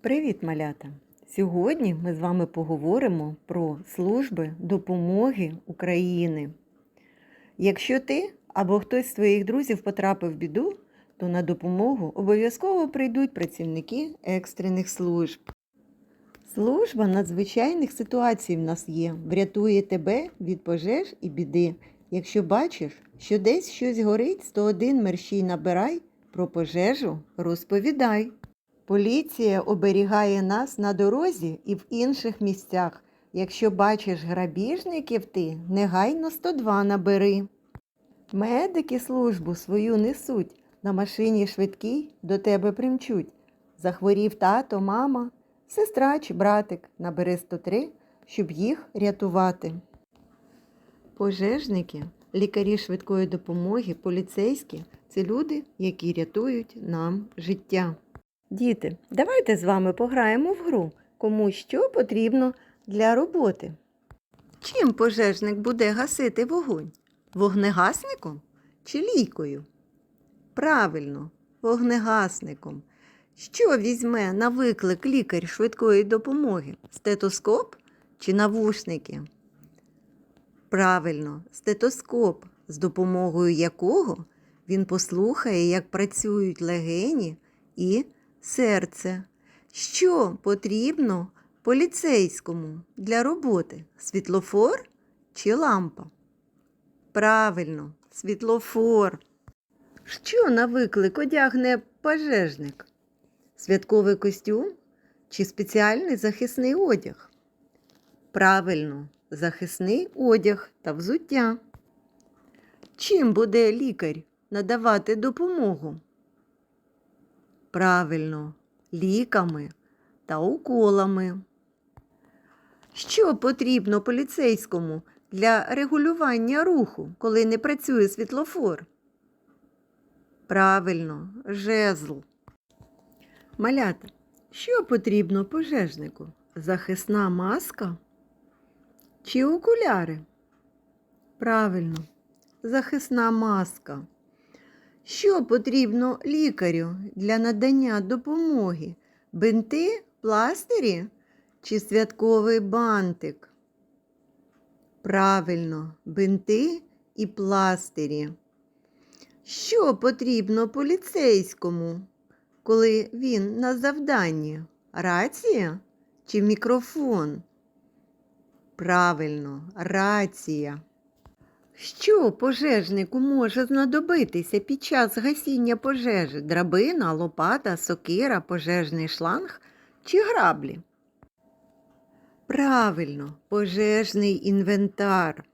Привіт, малята! Сьогодні ми з вами поговоримо про служби допомоги України. Якщо ти або хтось з твоїх друзів потрапив в біду, то на допомогу обов'язково прийдуть працівники екстрених служб. Служба надзвичайних ситуацій в нас є, врятує тебе від пожеж і біди. Якщо бачиш, що десь щось горить, 101 мерщій набирай, про пожежу розповідай. Поліція оберігає нас на дорозі і в інших місцях. Якщо бачиш грабіжників ти, негайно 102 набери. Медики службу свою несуть, на машині швидкій до тебе примчуть. Захворів тато, мама, сестра чи братик, набери 103, щоб їх рятувати. Пожежники, лікарі швидкої допомоги, поліцейські це люди, які рятують нам життя. Діти, давайте з вами пограємо в гру, кому що потрібно для роботи. Чим пожежник буде гасити вогонь? Вогнегасником чи лійкою? Правильно, вогнегасником. Що візьме на виклик лікар швидкої допомоги? Стетоскоп чи навушники? Правильно, стетоскоп, з допомогою якого він послухає, як працюють легені і серце. Що потрібно поліцейському для роботи? Світлофор чи лампа? Правильно, світлофор. Що на виклик одягне пожежник? Святковий костюм чи спеціальний захисний одяг? Правильно, захисний одяг та взуття. Чим буде лікар надавати допомогу? Правильно, ліками та уколами. Що потрібно поліцейському для регулювання руху, коли не працює світлофор? Правильно, жезл. Малята, що потрібно пожежнику? Захисна маска чи окуляри? Правильно, захисна маска. Що потрібно лікарю для надання допомоги? Бинти, пластирі чи святковий бантик? Правильно, бинти і пластирі. Що потрібно поліцейському, коли він на завданні? Рація чи мікрофон? Правильно, рація. Що пожежнику може знадобитися під час гасіння пожежі? Драбина, лопата, сокира, пожежний шланг чи граблі? Правильно, пожежний інвентар.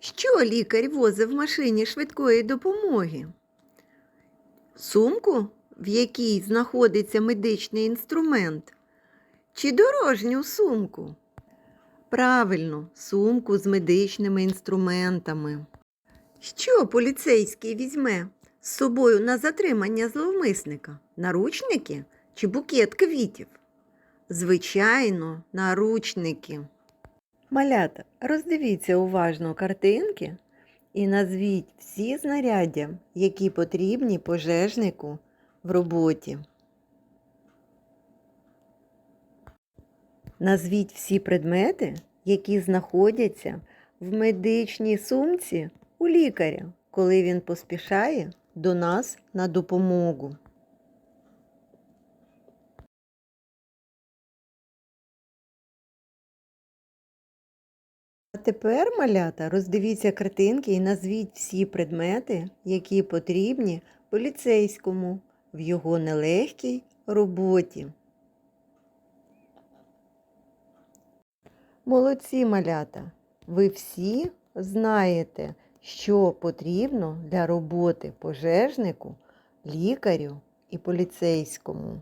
Що лікар возив в машині швидкої допомоги? Сумку, в якій знаходиться медичний інструмент, чи дорожню сумку? Правильно, сумку з медичними інструментами. Що поліцейський візьме з собою на затримання зловмисника? Наручники чи букет квітів? Звичайно, наручники. Малята, роздивіться уважно картинки і назвіть всі знаряддя, які потрібні пожежнику в роботі. Назвіть всі предмети, які знаходяться в медичній сумці у лікаря, коли він поспішає до нас на допомогу. А тепер, малята, роздивіться картинки і назвіть всі предмети, які потрібні поліцейському в його нелегкій роботі. Молодці малята! Ви всі знаєте, що потрібно для роботи пожежнику, лікарю і поліцейському.